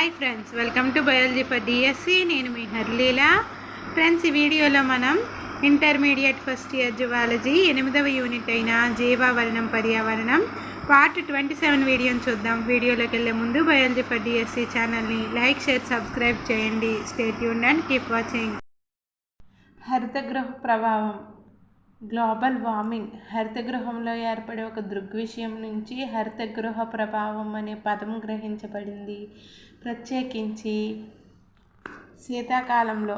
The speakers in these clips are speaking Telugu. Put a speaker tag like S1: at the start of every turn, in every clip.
S1: Hi friends welcome to biology for DSC నేను మీ హర్లీల. ఫ్రెండ్స్ ఈ వీడియోలో మనం ఇంటర్మీడియట్ ఫస్ట్ ఇయర్ జువాలజీ ఎనిమిదవ యూనిట్ అయిన జీవావరణం పర్యావరణం పార్ట్ ట్వంటీ సెవెన్ వీడియోని చూద్దాం. వీడియోలోకి వెళ్ళే ముందు బయాలజీ ఫర్ డిఎస్సి ఛానల్ని లైక్ షేర్ సబ్స్క్రైబ్ చేయండి. స్టేట్ యూన్ అండ్ కీప్ వాచింగ్. హరితగృహ ప్రభావం. Global warming. హరితగృహంలో ఏర్పడే ఒక దృగ్విషయం నుంచి హరితగృహ ప్రభావం అనే పదం గ్రహించబడింది. ప్రత్యేకించి శీతాకాలంలో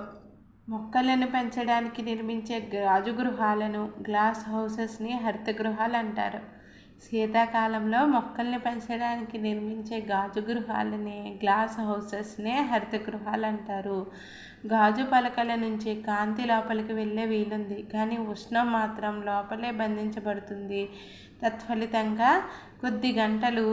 S1: మొక్కలను పెంచడానికి నిర్మించే గాజు గృహాలను గ్లాస్ హౌసెస్ని హరితగృహాలు అంటారు. శీతాకాలంలో మొక్కల్ని పెంచడానికి నిర్మించే గాజు గృహాలనే గ్లాస్ హౌసెస్నే హరిత గృహాలు అంటారు. గాజు పలకల నుంచి కాంతి లోపలికి వెళ్ళే వీలుంది కానీ ఉష్ణం మాత్రం లోపలే బంధించబడుతుంది. తత్ఫలితంగా కొద్ది గంటలు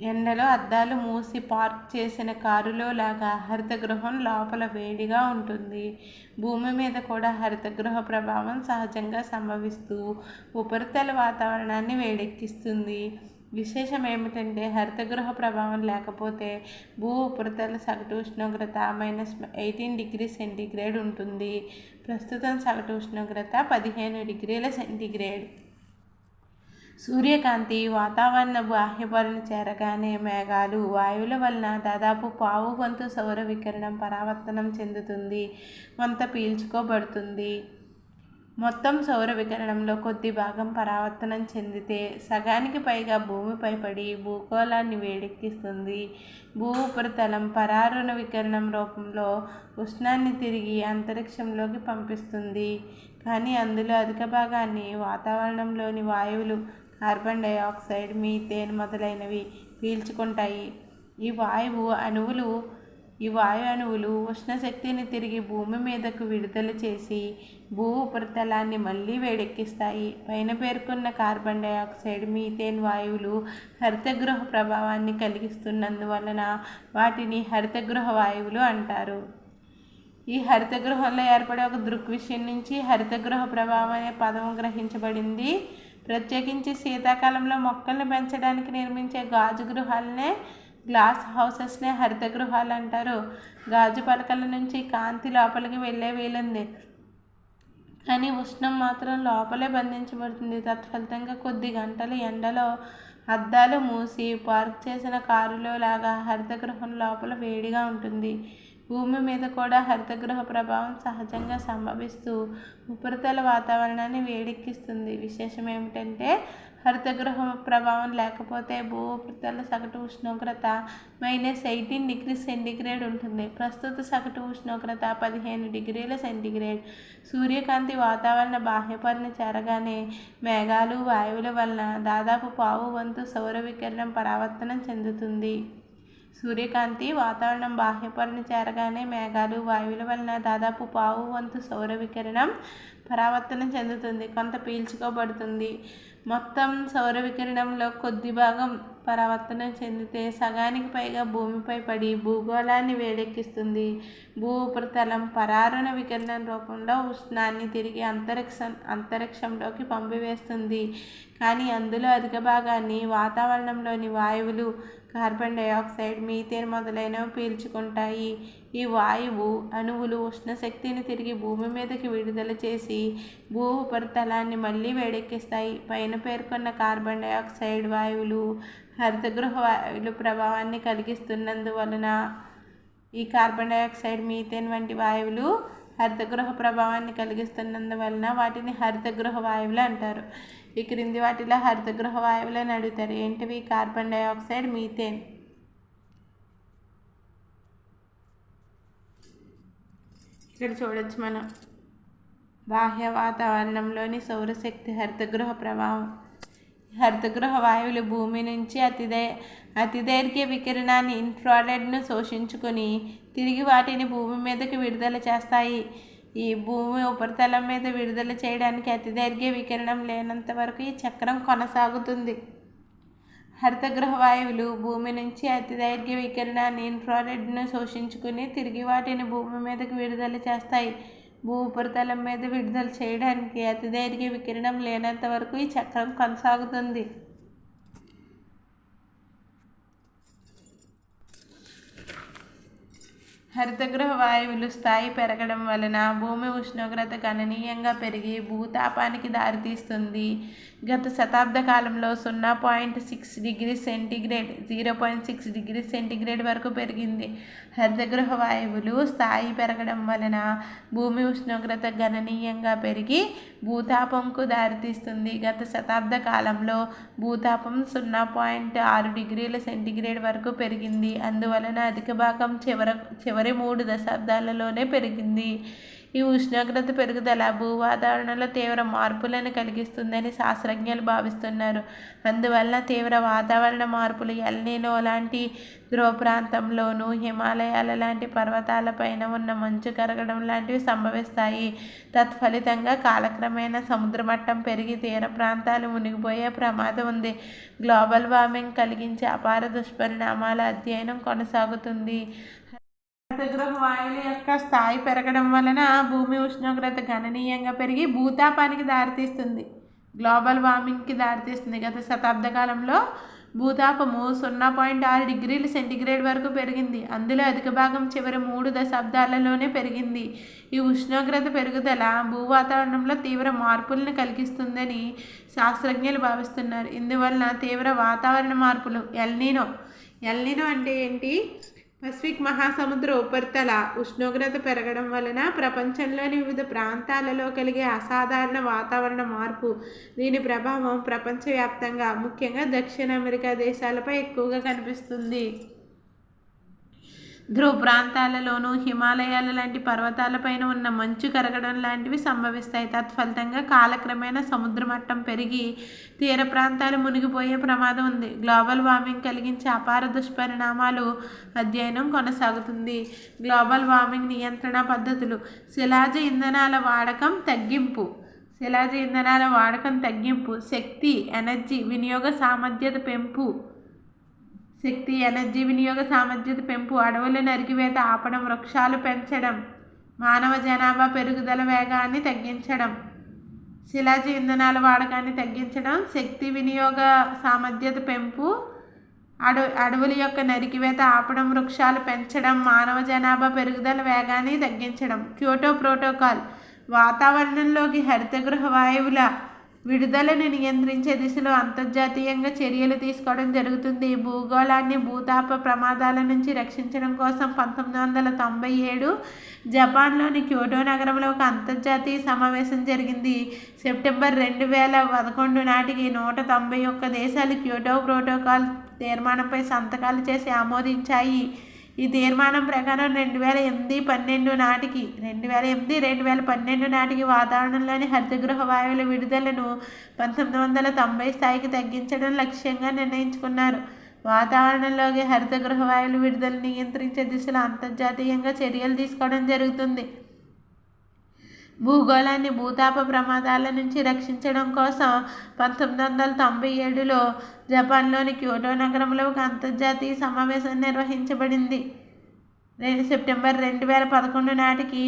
S1: ఎండలో అద్దాలు మూసి పార్క్ చేసిన కారులో లాగా హరితగృహం లోపల వేడిగా ఉంటుంది. భూమి మీద కూడా హరితగృహ ప్రభావం సహజంగా సంభవిస్తూ ఉపరితల వాతావరణాన్ని వేడెక్కిస్తుంది. విశేషం ఏమిటంటే హరితగృహ ప్రభావం లేకపోతే భూ ఉపరితల సగటు ఉష్ణోగ్రత మైనస్ ఎయిటీన్ డిగ్రీ సెంటీగ్రేడ్ ఉంటుంది. ప్రస్తుతం సగటు ఉష్ణోగ్రత పదిహేను డిగ్రీల సెంటీగ్రేడ్. సూర్యకాంతి వాతావరణ బాహ్యపరణ చేరగానే మేఘాలు వాయువుల వలన దాదాపు పావు వంతు సౌర వికిరణం పరావర్తనం చెందుతుంది. కొంత పీల్చుకోబడుతుంది. మొత్తం సౌర వికిరణంలో కొద్ది భాగం పరావర్తనం చెందితే సగానికి పైగా భూమిపై పడి భూగోళాన్ని వేడెక్కిస్తుంది. భూ ఉపరితలం పరారుణ వికిరణం రూపంలో ఉష్ణాన్ని తిరిగి అంతరిక్షంలోకి పంపిస్తుంది. కానీ అందులో అధిక భాగాన్ని వాతావరణంలోని వాయువులు కార్బన్ డయాక్సైడ్ మీథేన్ మొదలైనవి పీల్చుకుంటాయి. ఈ వాయువు అణువులు ఈ వాయు అణువులు ఉష్ణశక్తిని తిరిగి భూమి మీదకు విడుదల చేసి భూ ఉపరితలాన్ని మళ్ళీ వేడెక్కిస్తాయి. పైన పేర్కొన్న కార్బన్ డయాక్సైడ్ మీథేన్ వాయువులు హరితగృహ ప్రభావాన్ని కలిగిస్తున్నందువలన వాటిని హరితగృహ వాయువులు అంటారు. ఈ హరితగృహంలో ఏర్పడే ఒక దృగ్విషయం నుంచి హరితగృహ ప్రభావం అనే పదం గ్రహించబడింది. ప్రత్యేకించి శీతాకాలంలో మొక్కల్ని పెంచడానికి నిర్మించే గాజు గృహాలనే గ్లాస్ హౌసెస్నే హరిత గృహాలు అంటారు గాజు పలకల నుంచి కాంతి లోపలికి వెళ్ళే వీలుంది. కానీ ఉష్ణం మాత్రం లోపలే బంధించబడుతుంది. తత్ఫలితంగా కొద్ది గంటలు ఎండలో అద్దాలు మూసి పార్క్ చేసిన కారులో లాగా హరిత గృహం లోపల వేడిగా ఉంటుంది. భూమి మీద కూడా హరితగృహ ప్రభావం సహజంగా సంభవిస్తూ ఉపరితల వాతావరణాన్ని వేడెక్కిస్తుంది. విశేషం ఏమిటంటే హరితగృహ ప్రభావం లేకపోతే భూ ఉపరితల సగటు ఉష్ణోగ్రత మైనస్ ఎయిటీన్ డిగ్రీ సెంటీగ్రేడ్ ఉంటుంది. ప్రస్తుత సగటు ఉష్ణోగ్రత పదిహేను డిగ్రీల సెంటీగ్రేడ్. సూర్యకాంతి వాతావరణ బాహ్యపరిని చేరగానే మేఘాలు వాయువుల వలన దాదాపు పావు వంతు సౌర వికిరణం పరావర్తనం చెందుతుంది. సూర్యకాంతి వాతావరణం బాహ్యపరణ చేరగానే మేఘాలు వాయువుల వలన దాదాపు పావు వంతు సౌర వికిరణం పరావర్తనం చెందుతుంది. కొంత పీల్చుకోబడుతుంది. మొత్తం సౌర వికిరణంలో కొద్ది భాగం పరావర్తనం చెందితే సగానికి పైగా భూమిపై పడి భూగోళాన్ని వేడెక్కిస్తుంది. భూ ఉపరితలం పరారుణ వికిరణం రూపంలో ఉష్ణాన్ని తిరిగి అంతరిక్షం అంతరిక్షంలోకి పంపివేస్తుంది. కానీ అందులో అధిక భాగాన్ని వాతావరణంలోని వాయువులు కార్బన్ డైఆక్సైడ్ మీథేన్ మొదలైనవి పీల్చుకుంటాయి. ఈ వాయువు అణువులు ఉష్ణశక్తిని తిరిగి భూమి మీదకి విడుదల చేసి భూ ఉపరితలాన్ని మళ్ళీ వేడెక్కిస్తాయి. పైన పేర్కొన్న కార్బన్ డయాక్సైడ్ వాయువులు హరితగృహ వాయువులు ప్రభావాన్ని కలిగిస్తున్నందువలన ఈ కార్బన్ డయాక్సైడ్ మీథేన్ వంటి వాయువులు హరితగృహ ప్రభావాన్ని కలిగిస్తున్నందువలన వాటిని హరితగృహ వాయువులు అంటారు. ఈ క్రింది వాటిలో హరితగృహ వాయువులని అడుగుతారు. ఏంటివి? Carbon dioxide methane. ఇక్కడ చూడొచ్చు మనం. బాహ్య వాతావరణంలోని సౌరశక్తి హరితగృహ ప్రభావం. హరితగృహ వాయువులు భూమి నుంచి అతిదే అతిదైర్ఘ్య వికిరణాన్ని ఇన్ఫ్రారెడ్ను శోషించుకొని తిరిగి వాటిని భూమి మీదకి విడుదల చేస్తాయి. ఈ భూమి ఉపరితలం మీద విడుదల చేయడానికి అతిదైర్ఘ్య వికిరణం లేనంత వరకు ఈ చక్రం కొనసాగుతుంది. హరితగృహ వాయువులు భూమి నుంచి అతిదైర్ఘ్య వికిరణాన్ని ఇన్ఫ్రారెడ్ను శోషించుకుని తిరిగి వాటిని భూమి మీదకి విడుదల చేస్తాయి. భూ ఉపరితలం మీద విడుదల చేయడానికి అతిదైర్ఘ్య వికిరణం లేనంత వరకు ఈ చక్రం కొనసాగుతుంది. హరితగృహ వాయువులు స్థాయి పెరగడం వలన భూమి ఉష్ణోగ్రత గణనీయంగా పెరిగి భూతాపానికి దారితీస్తుంది. గత శతాబ్ద కాలంలో సున్నా point six degree centigrade zero point six degree centigrade వరకు పెరిగింది. హరితగృహ వాయువులు స్థాయి పెరగడం వలన భూమి ఉష్ణోగ్రత గణనీయంగా పెరిగి భూతాపంకు దారితీస్తుంది. గత శతాబ్ద కాలంలో భూతాపం సున్నా పాయింట్ ఆరు డిగ్రీల సెంటీగ్రేడ్ వరకు పెరిగింది. అందువలన అధిక భాగం చివర చివరి మూడు దశాబ్దాలలోనే పెరిగింది. ఈ ఉష్ణోగ్రత పెరుగుదల భూవాతావరణంలో తీవ్ర మార్పులను కలిగిస్తుందని శాస్త్రజ్ఞులు భావిస్తున్నారు. అందువల్ల తీవ్ర వాతావరణ మార్పులు ఎల్నీనో లాంటి ధ్రువ ప్రాంతంలోనూ హిమాలయాల లాంటి పర్వతాలపైన ఉన్న మంచు కరగడం లాంటివి సంభవిస్తాయి. తత్ఫలితంగా కాలక్రమేణా సముద్ర మట్టం పెరిగి తీర ప్రాంతాలు మునిగిపోయే ప్రమాదం ఉంది. గ్లోబల్ వార్మింగ్ కలిగించే అపార దుష్పరిణామాల అధ్యయనం కొనసాగుతుంది. హరితగృహ వాయువుల యొక్క స్థాయి పెరగడం వలన భూమి ఉష్ణోగ్రత గణనీయంగా పెరిగి భూతాపానికి దారితీస్తుంది. గ్లోబల్ వార్మింగ్కి దారితీస్తుంది. గత శతాబ్ద కాలంలో భూతాపము సున్నా పాయింట్ ఆరు డిగ్రీల సెంటిగ్రేడ్ వరకు పెరిగింది. అందులో అధిక భాగం చివరి మూడు దశాబ్దాలలోనే పెరిగింది. ఈ ఉష్ణోగ్రత పెరుగుదల భూ వాతావరణంలో తీవ్ర మార్పులను కలిగిస్తుందని శాస్త్రజ్ఞులు భావిస్తున్నారు. ఇందువలన తీవ్ర వాతావరణ మార్పులు ఎల్నీనో. ఎల్నీనో అంటే ఏంటి? పసిఫిక్ మహాసముద్ర ఉపరితల ఉష్ణోగ్రత పెరగడం వలన ప్రపంచంలోని వివిధ ప్రాంతాలలో కలిగే అసాధారణ వాతావరణ మార్పు. దీని ప్రభావం ప్రపంచవ్యాప్తంగా ముఖ్యంగా దక్షిణ అమెరికా దేశాలపై ఎక్కువగా కనిపిస్తుంది. ధ్రువ ప్రాంతాలలోనూ హిమాలయాల లాంటి పర్వతాలపైన ఉన్న మంచు కరగడం లాంటివి సంభవిస్తాయి. తత్ఫలితంగా కాలక్రమేణా సముద్ర మట్టం పెరిగి తీర ప్రాంతాలు మునిగిపోయే ప్రమాదం ఉంది. గ్లోబల్ వార్మింగ్ కలిగించే అపార దుష్పరిణామాలు అధ్యయనం కొనసాగుతుంది. గ్లోబల్ వార్మింగ్ నియంత్రణ పద్ధతులు. శిలాజ ఇంధనాల వాడకం తగ్గింపు. శిలాజ ఇంధనాల వాడకం తగ్గింపు. శక్తి ఎనర్జీ వినియోగ సామర్థ్యత పెంపు. శక్తి ఎనర్జీ వినియోగ సామర్థ్యత పెంపు అడవుల నరికివేత ఆపడం వృక్షాలు పెంచడం మానవ జనాభా పెరుగుదల వేగాన్ని తగ్గించడం శిలాజ ఇంధనాల వాడకాన్ని తగ్గించడం శక్తి వినియోగ సామర్థ్యత పెంపు అడవు అడవుల యొక్క నరికివేత ఆపడం వృక్షాలు పెంచడం మానవ జనాభా పెరుగుదల వేగాన్ని తగ్గించడం. Kyoto protocol. వాతావరణంలోకి హరితగృహ వాయువుల విడుదలను నియంత్రించే దిశలో అంతర్జాతీయంగా చర్యలు తీసుకోవడం జరుగుతుంది. భూగోళాన్ని భూతాప ప్రమాదాల నుంచి రక్షించడం కోసం పంతొమ్మిది వందల తొంభై ఏడు జపాన్లోని క్యోటో నగరంలో ఒక అంతర్జాతీయ సమావేశం జరిగింది. సెప్టెంబర్ రెండు వేల పదకొండు నాటికి నూట తొంభై ఒక్క దేశాలు క్యోటో ప్రోటోకాల్ తీర్మానంపై సంతకాలు చేసి ఆమోదించాయి. ఈ తీర్మానం ప్రకారం రెండు వేల ఎనిమిది పన్నెండు నాటికి రెండు వేల ఎనిమిది రెండు వేల పన్నెండు నాటికి వాతావరణంలోని హరితగృహ వాయువుల విడుదలను పంతొమ్మిది వందల తొంభై స్థాయికి తగ్గించడం లక్ష్యంగా నిర్ణయించుకున్నారు. వాతావరణంలోకి హరితగృహ వాయువుల విడుదల నియంత్రించే దిశలో అంతర్జాతీయంగా చర్యలు తీసుకోవడం జరుగుతుంది. భూగోళాన్ని భూతాప ప్రమాదాల నుంచి రక్షించడం కోసం పంతొమ్మిది వందల తొంభై ఏడులో జపాన్లోని క్యోటో నగరంలో ఒక అంతర్జాతీయ సమావేశం నిర్వహించబడింది. సెప్టెంబర్ రెండు వేల పదకొండు నాటికి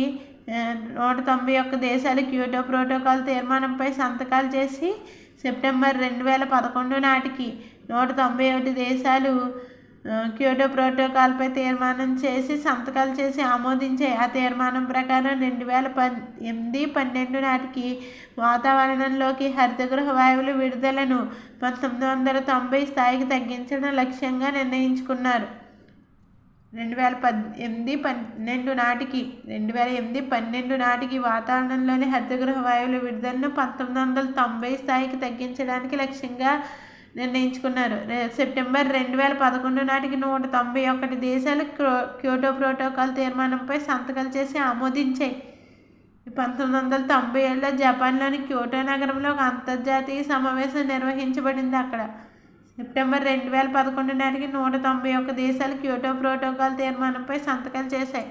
S1: నూట తొంభై ఒక్క దేశాలు క్యూటో ప్రోటోకాల్ తీర్మానంపై సంతకాలు చేసి సెప్టెంబర్ రెండు వేల పదకొండు నాటికి నూట తొంభై ఒకటి దేశాలు క్యోటో ప్రోటోకాల్పై తీర్మానం చేసి సంతకాలు చేసి ఆమోదించే ఆ తీర్మానం ప్రకారం రెండు వేల పన్ ఎనిమిది పన్నెండు నాటికి వాతావరణంలోకి హరితగృహ వాయువుల విడుదలను పంతొమ్మిది వందల తొంభై స్థాయికి తగ్గించడం లక్ష్యంగా నిర్ణయించుకున్నారు. రెండు వేల పద్ ఎనిమిది పన్నెండు నాటికి రెండు వేల ఎనిమిది పన్నెండు నాటికి వాతావరణంలోని హరితగృహ వాయువుల విడుదలను పంతొమ్మిది వందల తొంభై స్థాయికి తగ్గించడానికి లక్ష్యంగా నిర్ణయించుకున్నారు. సెప్టెంబర్ రెండు వేల పదకొండు నాటికి నూట తొంభై ఒకటి దేశాలు క్యోటో ప్రోటోకాల్ తీర్మానంపై సంతకాలు చేసి ఆమోదించాయి. పంతొమ్మిది వందల తొంభై ఏడులో జపాన్లోని క్యోటో నగరంలో ఒక అంతర్జాతీయ సమావేశం నిర్వహించబడింది అక్కడ. సెప్టెంబర్ రెండు వేల పదకొండు నాటికి నూట తొంభై ఒక్క దేశాలు క్యోటో ప్రోటోకాల్ తీర్మానంపై సంతకాలు చేశాయి.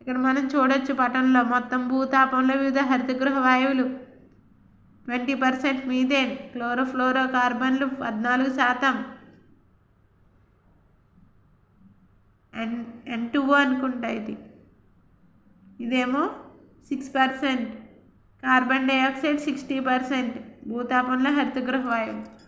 S1: ఇక్కడ మనం చూడొచ్చు పటంలో మొత్తం భూతాపంలో వివిధ హరితగృహ వాయువులు. ట్వంటీ పర్సెంట్ మీథేన్ క్లోరోఫ్లోరో కార్బన్లు పద్నాలుగు శాతం. ఎన్ ఎన్ టూ అనుకుంటా ఇది. ఇదేమో six percent. Carbon dioxide sixty percent. భూతాపంలో హరితగృహ వాయువు.